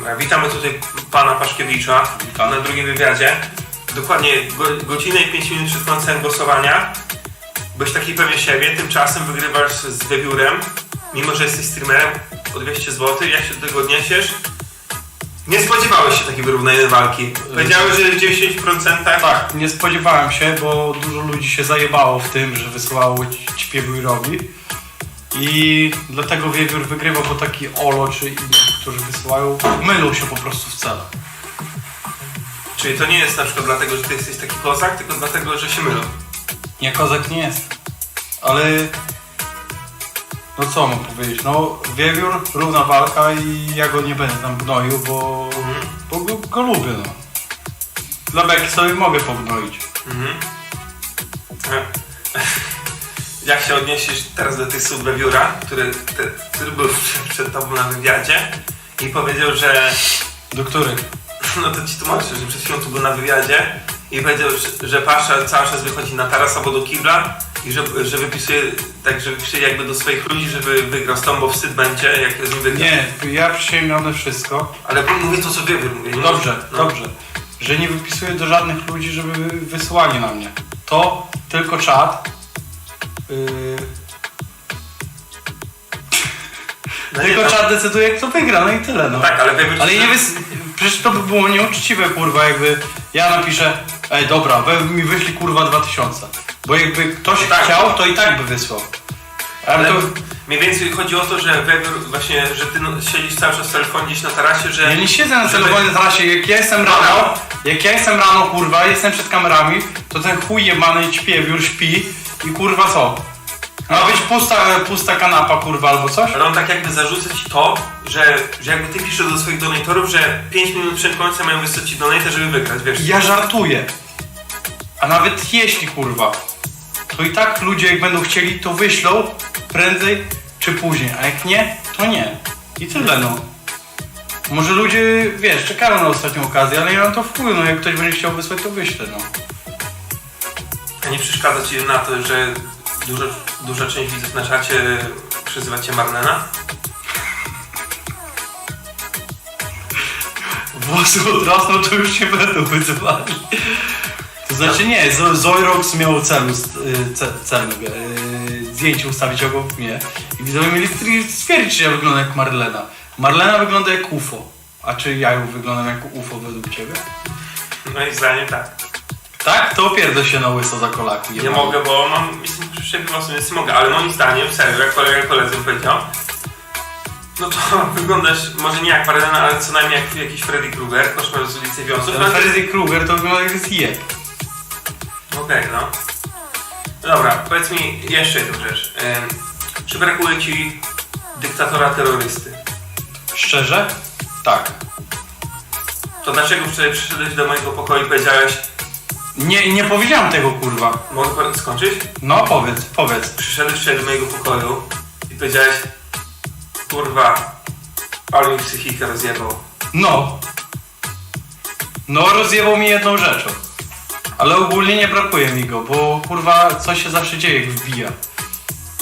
Dobra, Witamy tutaj pana Paszkiewicza na drugim wywiadzie. Dokładnie go, godzinę i 5 minut przed końcem głosowania. Byłeś taki pewien siebie, tymczasem wygrywasz z wiewiórem, mimo że jesteś streamerem o 200 zł. Jak się do tego odniesiesz? Nie spodziewałeś się takiej wyrównanej walki. Powiedziałeś, że w 90% Tak, nie spodziewałem się, bo dużo ludzi się zajebało w tym, że wysyłało ć- ćpiewiórowi. I dlatego Wiewiór wygrywa, bo taki Olo czy inni, którzy wysyłają, mylą się po prostu w celach. Czyli to nie jest na przykład dlatego, że ty jesteś taki kozak, tylko dlatego, że się mylą. Nie, kozak nie jest. Ale... No co mam powiedzieć, no Wiewiór, równa walka i ja go nie będę tam gnoił, bo, bo go, go lubię, no. Dla beki sobie mogę pognoić. Mhm. Jak się odniesiesz teraz do tych słów Wewióra, który, te, który był przed tobą na wywiadzie i powiedział, że Do których? no to ci tłumaczę, że przed chwilą tu był na wywiadzie i powiedział, że, że Pasza cały czas wychodzi na taras albo do kibla i że, że wypisuje tak, że wypisuje jakby do swoich ludzi, żeby wygrał z tą, bo wstyd będzie, jak z nim wygra. Nie, ja przysięgam wszystko. Ale mówię to, co Wiewiór mówi. nie? Dobrze, No. dobrze. Że nie wypisuję do żadnych ludzi, żeby wysyłali na mnie. To tylko czat. Yy, No nie, tylko no, czat decyduje, kto wygra, no i tyle. No. Tak, ale. Ale nie wys... Przecież to by było nieuczciwe, kurwa, jakby ja napiszę, ej dobra, we mi wyślij kurwa 2000. Bo jakby ktoś Tak. chciał, to i tak by wysłał. Ale Ale to... mniej więcej chodzi o to, że Wewiór właśnie, że ty no, siedzisz cały czas w telefonie gdzieś na tarasie, że... Ja nie siedzę na żeby- telefonie na razie, jak ja jestem rano, jak ja jestem rano, kurwa, jestem przed kamerami, to ten chuj jebany ćpiewiór śpi i kurwa co? Ma być pusta, pusta kanapa, kurwa, albo coś? Ale on tak jakby zarzuca ci to, że, że jakby ty piszesz do swoich donatorów, że 5 minut przed końcem mają wysłać ci donate, żeby wygrać, wiesz? Ja żartuję. A nawet jeśli, kurwa, to i tak ludzie, jak będą chcieli, to wyślą prędzej czy później, a jak nie, to nie. I tyle, no. Może ludzie, wiesz, czekają na ostatnią okazję, ale ja mam to w chuju, no jak ktoś będzie chciał wysłać, to wyślę, no. Nie przeszkadza ci na to, że dużo, duża część widzów na czacie przezywa cię Marlena? Włosy odrosną, to już się będą wyzywali. To znaczy nie, Z- Zoirox miał celu, st- y, ce, cel, y, zdjęcie ustawić obok mnie i widzowie mieli stri- stwierdzić, czy ja wyglądam jak Marlena. Marlena wygląda jak UFO. A czy ja ją wyglądam jak UFO według ciebie? Moim zdaniem tak. Tak? To opierdol się na łyso za kolaku. Nie mogę, bo mam, jestem włosem, więc nie mogę, ale moim zdaniem, serio, jak kolega koledzy powiedział, no to wyglądasz może nie jak Marlena, ale co najmniej jak jakiś Freddy Krueger, koszmar z ulicy Wiązów. Ale Freddy Krueger to wygląda jak zjeb. Okej, no. Dobra, powiedz mi jeszcze jedną rzecz. Ym, czy brakuje ci dyktatora terrorysty? Szczerze? Tak. To dlaczego wczoraj przyszedłeś do mojego pokoju i powiedziałeś, Nie, nie powiedziałem tego kurwa. mogę skończyć? No powiedz, powiedz. Przyszedłeś wczoraj do mojego pokoju i powiedziałeś, kurwa, ale mi psychikę rozjebał. No. No rozjebał mi jedną rzeczą. Ale ogólnie nie brakuje mi go, bo kurwa coś się zawsze dzieje, jak wbija.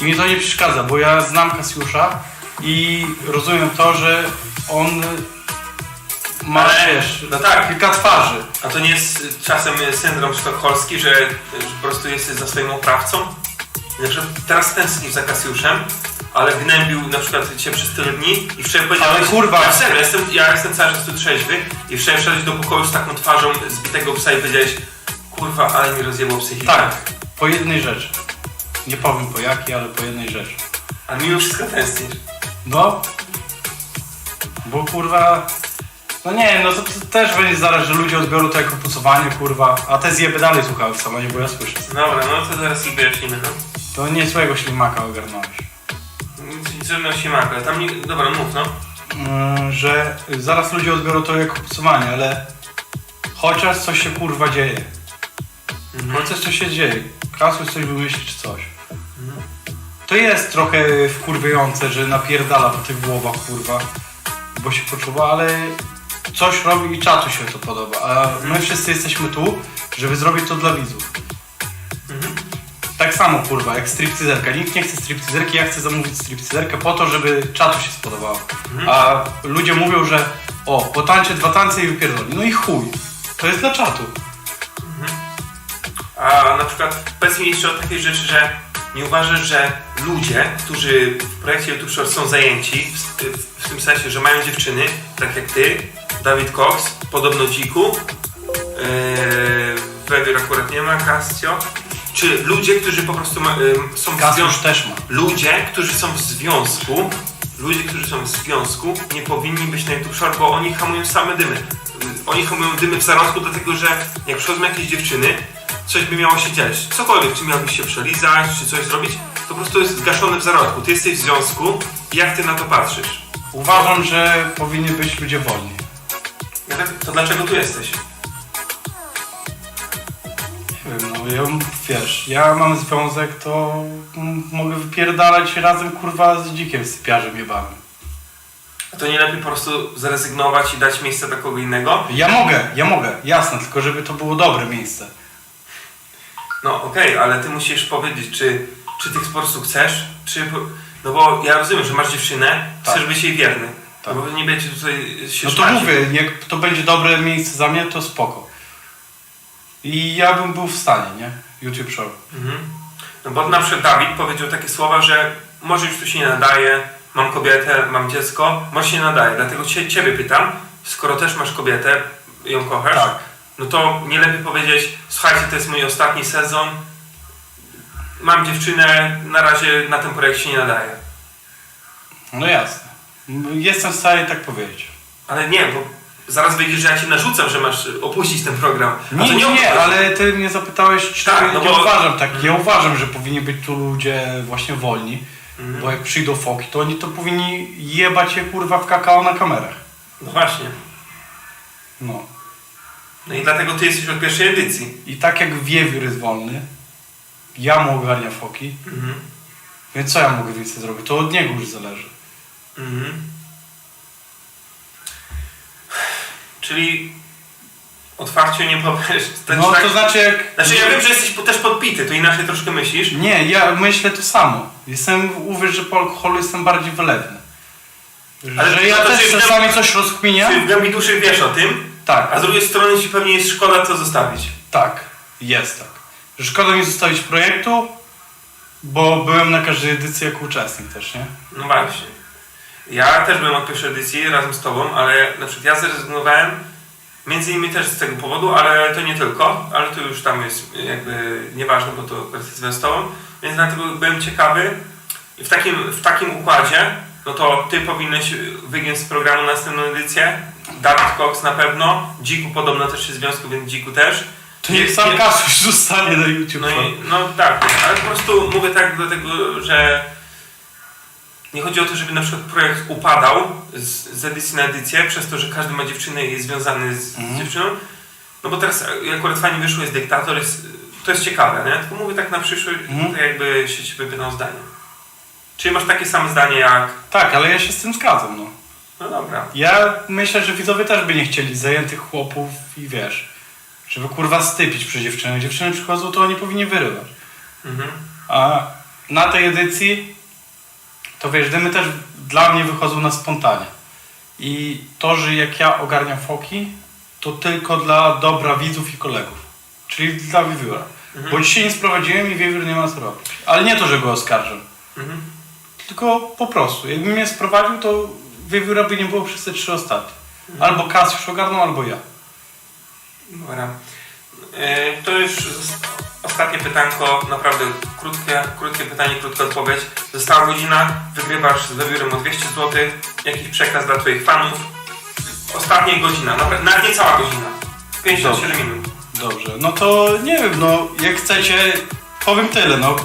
I mi to nie przeszkadza, bo ja znam Kasiusza i rozumiem to, że on ma, Ale- wiesz, no tak. kilka twarzy. A to nie jest czasem syndrom sztokholmski, że, że po prostu jesteś za swoim oprawcą? Na przykład teraz tęsknisz za Kasiuszem, ale gnębił na przykład cię przez tyle dni i wczoraj powiedziałeś... Ale kurwa- Ja serio, jestem, ja jestem cały czas tu trzeźwy i wczoraj wszedłeś do pokoju z taką twarzą zbitego psa i powiedziałeś kurwa, ale mi rozjebał psychikę. Tak, po jednej rzeczy. Nie powiem po jakiej, ale po jednej rzeczy. Ale mimo wszystko tęsknisz. No. Bo kurwa. No nie wiem, no to, to też będzie zaraz, że ludzie odbiorą to jako pucowanie, kurwa. A te zjeby dalej słuchały w salonie, bo ja słyszę. Dobra, no to zaraz ich wyjaśnimy, no. To nie złego ślimaka ogarnąłeś. Siemaka, ale tam nie... Dobra, mów, no. Yy, że zaraz ludzie odbiorą to jako pucowanie, ale chociaż coś się kurwa dzieje. Mhm. Chociaż coś się dzieje. Kasuś coś wymyśli czy coś. To jest trochę wkurwiające, że napierdala po tych głowach kurwa, bo się poczuwa, ale coś robi i czatu się to podoba. A my wszyscy jesteśmy tu, żeby zrobić to dla widzów. Mhm. Tak samo kurwa, jak stripteaserka. Nikt nie chce stripteaserki, ja chcę zamówić stripteaserkę po to, żeby czatu się spodobało. A ludzie mówią, że o, potańczę dwa tańce i wypierdoli. No i chuj. To jest dla czatu. A na przykład powiedz mi jeszcze o takiej rzeczy, że nie uważasz, że ludzie, którzy w projekcie YouTube Short są zajęci, w, w, w tym sensie, że mają dziewczyny, tak jak ty, Dawid Cox, podobno Dziku, yy, Wewier akurat nie ma, Castio, czy ludzie, którzy po prostu ma, są w związku, też ma. ludzie, którzy są w związku, ludzie, którzy są w związku, nie powinni być na YouTube Short, bo oni hamują same dymy. Y, Oni hamują dymy w zarodku, dlatego że jak przychodzą jakieś dziewczyny, coś by miało się dziać. Cokolwiek, czy miałbyś się przelizać, czy coś zrobić, to po prostu jest zgaszone w zarodku. Ty jesteś w związku jak ty na to patrzysz? Uważam, że powinni być ludzie wolni. Ja To dlaczego tu jesteś? Nie wiem, no ja, wiesz, ja mam związek, to mogę wypierdalać razem kurwa z dzikiem sypiarzem jebanym. A to nie lepiej po prostu zrezygnować i dać miejsce dla kogo innego? Ja mogę, ja mogę, jasne, tylko żeby to było dobre miejsce. No okej, ale ty musisz powiedzieć, czy, czy ty po prostu chcesz, czy... po- No bo ja rozumiem, że masz dziewczynę, Tak. chcesz być jej wierny. Tak. No bo nie będzie tutaj się No to mówię, jak to będzie dobre miejsce za mnie, to spoko. I ja bym był w stanie, nie? YouTube Show. Mhm. No bo na przykład Dawid powiedział takie słowa, że może już tu się nie nadaje, mam kobietę, mam dziecko, może się nie nadaje. Dlatego cię, ciebie pytam, skoro też masz kobietę, ją kochasz, Tak. no to nie lepiej powiedzieć, słuchajcie, to jest mój ostatni sezon, mam dziewczynę, na razie na tym projekcie się nie nadaje. No jasne. Jestem w stanie tak powiedzieć. Ale nie, bo zaraz wyjdzie, że ja ci narzucam, że masz opuścić ten program. A Nie, nie, nie, ale ty mnie zapytałeś, czy Tak, ja no bo- uważam tak. Ja uważam, że powinni być tu ludzie właśnie wolni, Mhm. bo jak przyjdą foki, to oni to powinni jebać je kurwa w kakao na kamerach. No właśnie. No. No i dlatego ty jesteś od pierwszej edycji. I tak jak wiewiór jest wolny, ja mu ogarnia foki, Mhm. więc co ja mogę więcej zrobić? To od niego już zależy. Mhm. Czyli otwarcie nie powiesz. No tak, to znaczy jak... Znaczy ja wiem, że jesteś też podpity, to inaczej troszkę myślisz. Nie, ja myślę to samo. Jestem, uwierz, że po alkoholu jestem bardziej wylewny. Ale że ja to też czy- czasami coś rozkminiam? w głębi duszy wiesz o tym, Tak, a z drugiej strony ci pewnie jest szkoda to zostawić. tak, jest tak. Że szkoda mi zostawić projektu, bo byłem na każdej edycji jako uczestnik też, nie? No właśnie. Ja też byłem od pierwszej edycji razem z tobą, ale na przykład ja zrezygnowałem między innymi też z tego powodu, ale to nie tylko, ale to już tam jest jakby nieważne, bo to jest z tobą, więc dlatego byłem ciekawy i w takim, w takim układzie, no to ty powinieneś wygiąć z programu następną edycję, Dawid Cox na pewno, Dziku podobno też jest w związku, więc Dziku też. To niech sam Kasusz zostanie na YouTube. No, i, no tak, ale po prostu mówię tak dlatego, że nie chodzi o to, żeby na przykład projekt upadał z, z edycji na edycję, przez to, że każdy ma dziewczynę i jest związany z, z Mhm. dziewczyną. No bo teraz jak akurat fajnie wyszło, jest dyktator, jest, to jest ciekawe, nie? Tylko mówię tak na przyszłość, Mhm. tak jakby się ciebie pytał o zdanie. Czyli masz takie same zdanie jak... Tak, ale ja się z tym zgadzam, no. No dobra. Ja myślę, że widzowie też by nie chcieli zajętych chłopów i wiesz, żeby kurwa stypić przy dziewczynach. Dziewczyny przychodzą, to oni powinni wyrywać. Mhm. A na tej edycji, to wiesz, dymy też dla mnie wychodzą na spontanie. I to, że jak ja ogarniam foki, to tylko dla dobra widzów i kolegów. Czyli dla wiewióra. Mhm. Bo dzisiaj nie sprowadziłem i wiewiór nie ma co robić. Ale nie to, że go oskarżam. Mhm. Tylko po prostu. Jakbym mnie sprowadził, to wiewióra by nie było przez te trzy ostatnie. Albo Kas już ogarnął, albo ja. Dobra. E, To już ostatnie pytanko, naprawdę krótkie, krótkie pytanie, krótka odpowiedź. Została godzina, wygrywasz z wybiórem o 200 zł. Jakiś przekaz dla Twoich fanów? Ostatnia godzina, nawet nawet nie cała godzina. 57 minut. Dobrze, no to nie wiem, no jak chcecie, powiem tyle, no.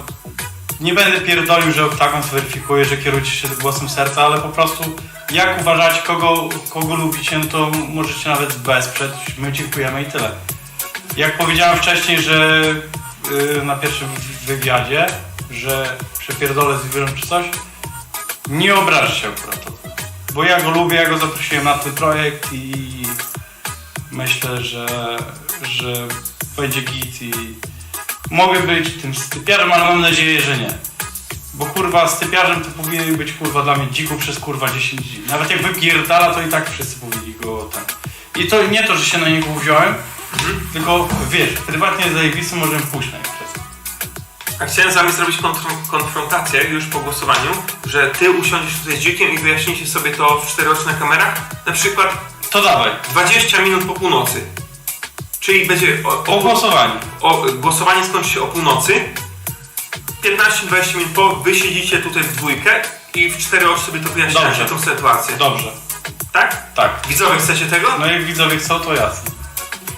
Nie będę pierdolił, że Oktagon zweryfikuje, że kierujcie się głosem serca, ale po prostu jak uważacie, kogo, kogo lubicie, no to możecie nawet wesprzeć. My dziękujemy i tyle. Jak powiedziałem wcześniej, że yy, na pierwszym wywiadzie, że przepierdolę z wirem czy coś, nie obrażę się akurat. Bo ja go lubię, ja go zaprosiłem na ten projekt i myślę, że, że będzie git i mogę być tym stypiarzem, ale mam nadzieję, że nie. Bo kurwa z typiarzem to powinien być kurwa dla mnie dziku przez kurwa 10 dni. Nawet jak wypierdala, to i tak wszyscy powinni go tak. I to nie to, że się na niego wziąłem, tylko wiesz, prywatnie zajebisty możemy pójść na imprezę. A chciałem z wami zrobić kontr- konfrontację już po głosowaniu, że ty usiądziesz tutaj z dzikiem i wyjaśnicie sobie to w czteroocznych kamerach. Na przykład To dawaj, 20 minut po północy. Czyli będzie o, po głosowaniu. o, głosowanie skończy się o północy. 15-20 minut po wy siedzicie tutaj w dwójkę i w cztery oczy sobie to wyjaśniacie Dobrze. tą sytuację. Dobrze, Tak? tak. Widzowie chcecie tego? No jak widzowie chcą, to jasne.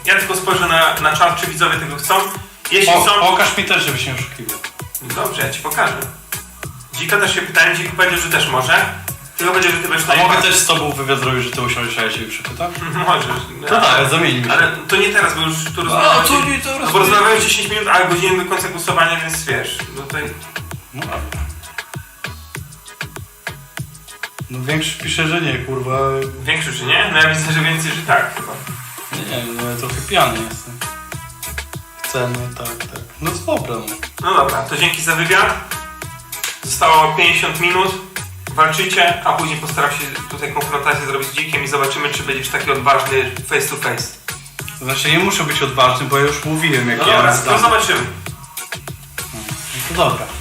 Ja tylko spojrzę na, na czat, czy widzowie tego chcą. Jeśli O, są... pokaż mi też, żeby się nie oszukiwał. Dobrze, ja ci pokażę. Dzika też się pytałem, Dzik powiedział, że też może. Tylko powiedział, że ty będziesz A mogę najbardziej- też z tobą wywiad zrobić, że ty usiądziesz, a ja ciebie przypytam? Możesz. To tak, zamieńmy się. Ale to nie teraz, bo już tu A, rozmawiamy. to nie teraz. No bo rozmawiamy 10 minut, a godzinę do końca głosowania, więc wiesz, no to No dobra. No większość pisze, że nie, kurwa. większość, że nie? No ja widzę, że więcej, że tak chyba. Nie, no ja trochę pijany jestem. Chcemy, tak, tak. No dobra, no. No dobra, to dzięki za wywiad. Zostało 50 minut. Walczycie, a później postaram się tutaj konfrontację zrobić z dzikiem i zobaczymy, czy będziesz taki odważny face to face. Znaczy nie muszę być odważny, bo ja już mówiłem, jak No ja dobra, to zobaczymy. No to dobra.